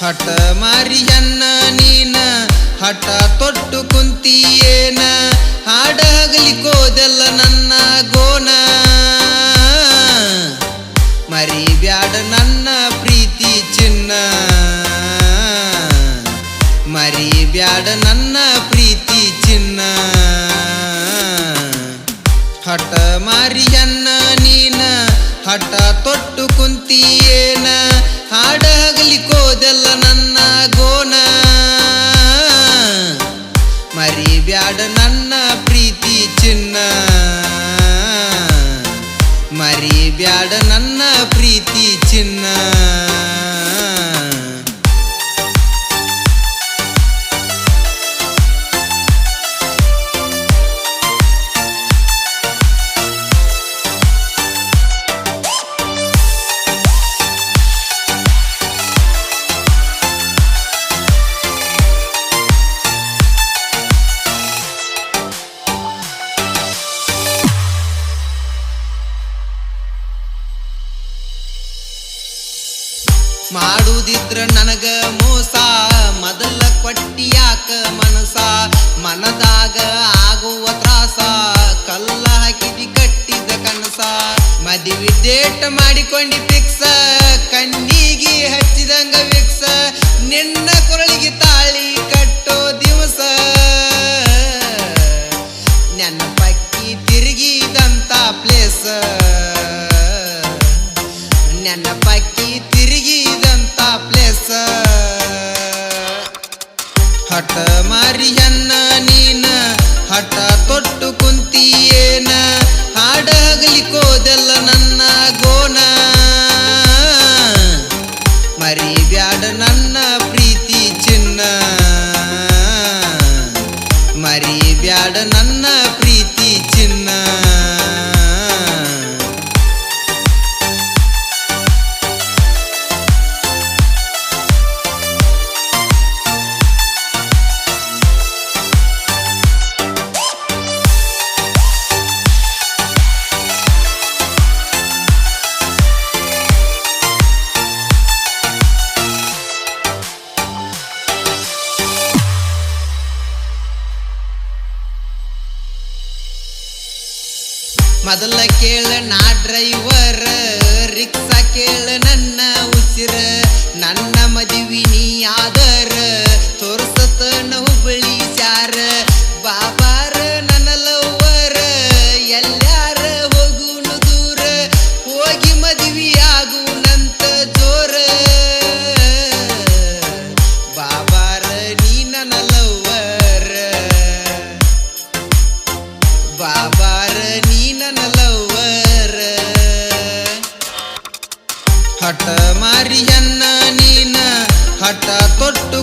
ಹಠ ಮಾರಿಯನ್ನ ನೀನ, ಹಠ ತೊಟ್ಟು ಕುಂತಿಯೇನ? ಹಾಡ ಹಗಲಿಕೋದೆಲ್ಲ ನನ್ನ ಗೋನ. ಮರಿ ಬ್ಯಾಡ ನನ್ನ ಪ್ರೀತಿ ಚಿನ್ನ. ಮರಿ ಬ್ಯಾಡ ನನ್ನ ಪ್ರೀತಿ ಚಿನ್ನ. ಹಠ ಮಾರಿಯನ್ನ ನೀನ, ಹಠ ತೊಟ್ಟು ಕುಂತಿಯೇನ? ಮರಿಬ್ಯಾಡ ನನ್ನ ಪ್ರೀತಿ ಚಿನ್ನ. ಮರಿ ಬ್ಯಾಡ ನನ್ನ ಪ್ರೀತಿ ಚಿನ್ನ. ಮಾಡುದಿದ್ರ ನನಗ ಮೋಸ. ಮೊದಲ ಕೊಟ್ಟಿಯಾಕ ಮನಸ. ಮನದಾಗ ಆಗುವ ತ್ರಾಸ. ಕಲ್ಲ ಹಾಕಿದಿ ಕಟ್ಟಿದ ಕನಸ. ಮದುವೆ ಡೇಟ್ ಮಾಡಿಕೊಂಡಿ ಫಿಕ್ಸ ಕಣ್ಣಿಗೆ ಹಚ್ಚಿದಂಗ ವಿಕ್ಸ. ನಿನ್ನ ಕೊರಳಿಗೆ ತಾಳಿ ಕಟ್ಟೋ ದಿವಸ. ನನ್ನ ಪಕ್ಕಿ ತಿರುಗಿದಂತ ಪ್ಲೇಸ್ ನನ್ನ ಪಕ್ಕಿ ನನ್ನ ಮೊದಲ ಕೇಳ ನಾ ಡ್ರೈವರ್ ರಿಕ್ಷಾ ಕೇಳ ನನ್ನ ಉಸಿರ ನನ್ನ ಮದುವೆ ನೀ ಆದರ ಮಾರಿಯನ್ನ ನೀನ ಹಠ ತೊಟ್ಟು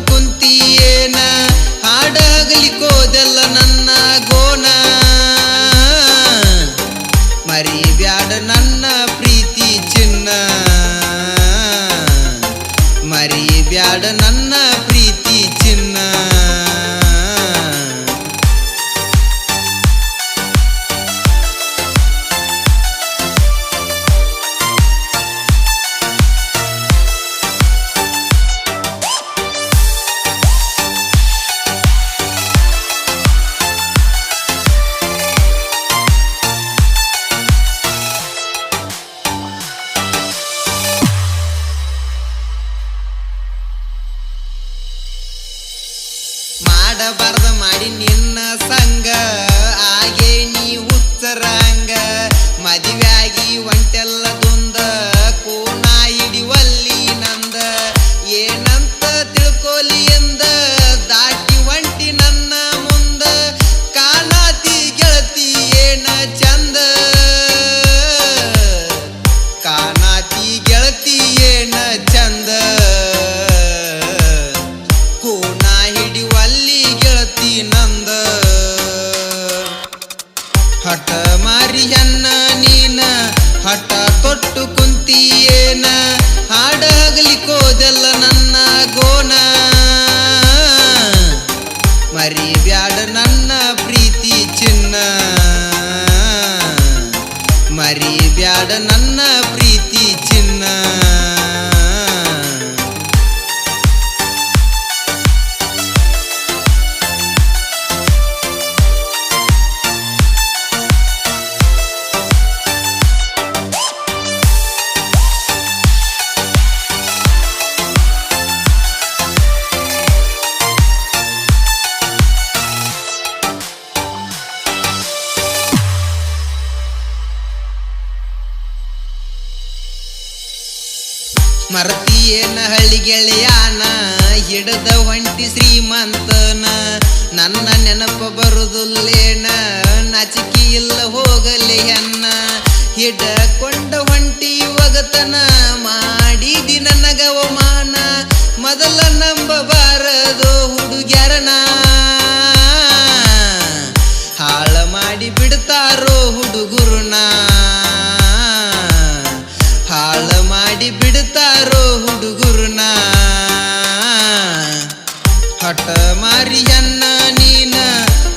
ಗೆಳೆಯಾನ, ಹಿಡದ ಹೊಂಟಿ ಶ್ರೀಮಂತನ. ನನ್ನ ನೆನಪ ಬರುದಿಲ್ಲೇನ, ನಾಚಿಕೆ ಇಲ್ಲ ಹೋಗಲಿ ಅನ್ನ ಹಿಡಕೊಂಡ ಹೊಂಟಿ ಒಗತನ, ಮಾಡಿದಿ ನನಗ ಅವಮಾನ. ಮೊದಲ ನಂಬಬಾರದು ಹುಡುಗ್ಯಾರನ. ಹಾಳ ಮಾಡಿ ಬಿಡ್ತಾರೋ ಹುಡುಗುರುನ.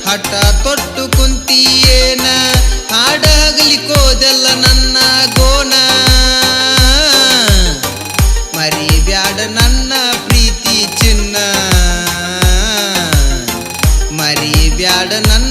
ಹಠ ತೊಟ್ಟು ಕುಂತಿಯೇನ? ಹಾಡ ಹಗಲಿಕೋದೆಲ್ಲ ನನ್ನ ಗೋನ. ಮರಿಬ್ಯಾಡ ನನ್ನ ಪ್ರೀತಿ ಚಿನ್ನ. ಮರಿಬ್ಯಾಡ ನನ್ನ